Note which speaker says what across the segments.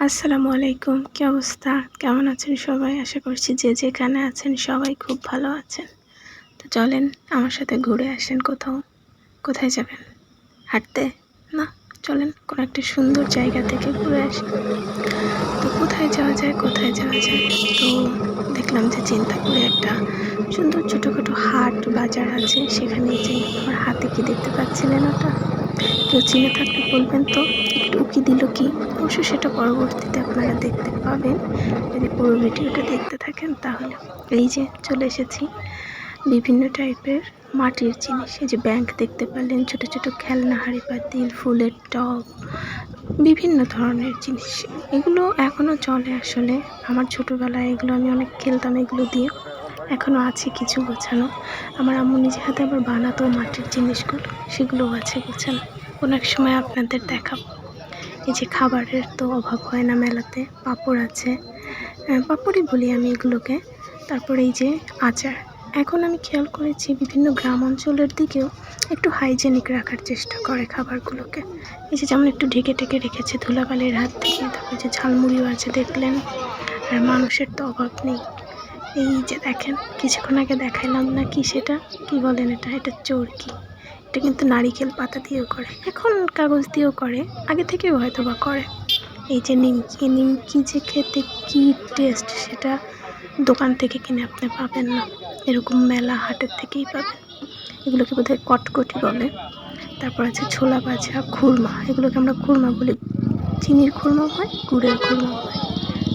Speaker 1: আসসালামু আলাইকুম, কি অবস্থা? কেমন আছেন সবাই? আশা করছি যে যেখানে আছেন সবাই খুব ভালো আছেন। তো চলেন আমার সাথে ঘুরে আসেন কোথাও। কোথায় যাবেন? হাঁটতে? না, চলেন কোনো একটা সুন্দর জায়গা থেকে ঘুরে আসি। তো কোথায় যাওয়া যায়, কোথায় যাওয়া যায়? তো দেখলাম যে চিন্তা করে একটা সুন্দর ছোটোখাটো হাট বাজার আছে। সেখানে যে আমার হাতে কি দেখতে পাচ্ছিলেন ওটা? কেউ চিনে থাকলে বলবেন তো? উকি দিল কি? অবশ্য সেটা পরবর্তীতে আপনারা দেখতে পাবেন। যদি পুরো ভিডিওটা দেখতে থাকেন, তাহলে এই যে চলে এসেছি। বিভিন্ন টাইপের মাটির জিনিস। এই যে ব্যাংক দেখতে পারলেন, ছোট ছোট খেলনা, হাড়ি পাতিল, ফুলের টব, বিভিন্ন ধরনের জিনিস। এগুলো এখনও চলে আসলে। আমার ছোটোবেলায় এগুলো আমি অনেক খেলতাম, এগুলো দিয়ে। এখনও আছে কিছু গোছানো। আমার আম্মু নিজে হাতে আবার বানাতো মাটির জিনিসগুলো। সেগুলোও আছে গোছানো। কোনো এক সময় আপনাদের দেখাবো। এই যে খাবারের তো অভাব হয় না মেলাতে, পাঁপড় আছে। পাঁপড়ই বলি আমি এগুলোকে। তারপরে এই যে আচার। এখন আমি খেয়াল করেছি বিভিন্ন গ্রাম অঞ্চলের দিকেও একটু হাইজেনিক রাখার চেষ্টা করে খাবারগুলোকে। এই যে যেমন একটু ঢেকে ঢেকে রেখেছে ধুলাবালির হাত থেকে, তারপরে যে ঝালমুড়িও আছে দেখলেন, আর মানুষের তো অভাব নেই। এই যে দেখেন, কিছুক্ষণ আগে দেখাইলাম না কি সেটা? কি বলেন এটা? এটা চোরকি। এটা কিন্তু নারিকেল পাতা দিয়েও করে। এখন কাগজ দিয়েও করে। আগে থেকেও হয়তো বা করে। এই যে নিমকি নিমকি যে খেতে কি টেস্ট সেটা দোকান থেকে কিনে আপনি পাবেন না। এরকম মেলা হাটের থেকেই পাবেন। এগুলোকে বোধহয় কটকটি বলে। তারপর আছে ছোলা ভাজা, খুরমা। এগুলোকে আমরা খুরমা বলি। চিনির খুরমা হয়, গুড়ের খুরমা হয়।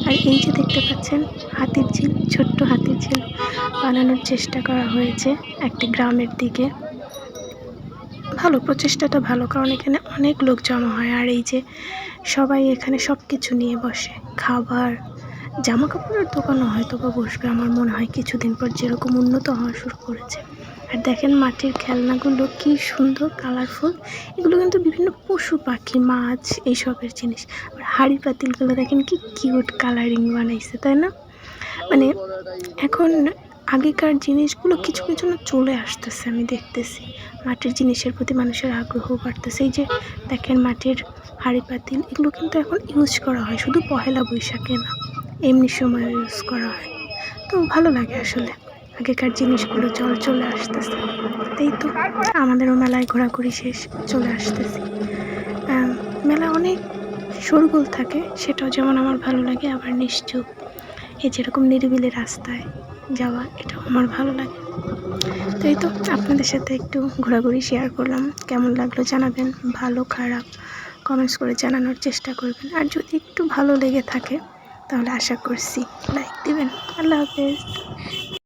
Speaker 1: আর এই যে দেখতে পাচ্ছেন, হাতির ঝিল, ছোট্ট হাতির ঝিল। বানানোর চেষ্টা করা হয়েছে একটি গ্রামের দিকে। ভালো, প্রচেষ্টাটা ভালো, কারণ এখানে অনেক লোক জমা হয়। আর এই যে সবাই এখানে সব কিছু নিয়ে বসে, খাবার জামা কাপড়ের দোকানও হয়তো বা বসবে, আমার মনে হয় কিছুদিন পর যেরকম উন্নত হওয়া শুরু করেছে। আর দেখেন মাটির খেলনাগুলো কি সুন্দর কালারফুল এগুলো কিন্তু বিভিন্ন পশু পাখি, মাছ, এইসবের জিনিস। আর হাড়ি পাতিলগুলো দেখেন কি কিউট কালারিং বানাইছে, তাই না? মানে এখন আগেকার জিনিসগুলো কিছু কিছু না চলে আসতেছে, আমি দেখতেছি। মাটির জিনিসের প্রতি মানুষের আগ্রহ বাড়তেছে। এই যে দেখেন মাটির হাঁড়ি, পাতিল, এগুলো কিন্তু এখন ইউজ করা হয়। শুধু পহেলা বৈশাখে না, এমনি সময় ইউজ করা হয়। তো ভালো লাগে আসলে, আগেকার জিনিসগুলো চল চলে আসতেছে। এই তো, আমাদেরও মেলায় ঘোরাঘুরি শেষ, চলে আসতেছি। মেলা অনেক শোরগোল থাকে, সেটাও যেমন আমার ভালো লাগে, আবার নিশ্চুপ। এই যেরকম নিরিবিলি রাস্তায় যাওয়া এটাও আমার ভালো লাগে। তো এই তো আপনাদের সাথে একটু ঘোরাঘুরি শেয়ার করলাম। কেমন লাগল জানাবেন। ভালো, খারাপ কমেন্টস করে জানানোর চেষ্টা করবেন। আর যদি একটু ভালো লেগে থাকে, তাহলে আশা করছি লাইক দিবেন। আল্লাহ হাফেজ।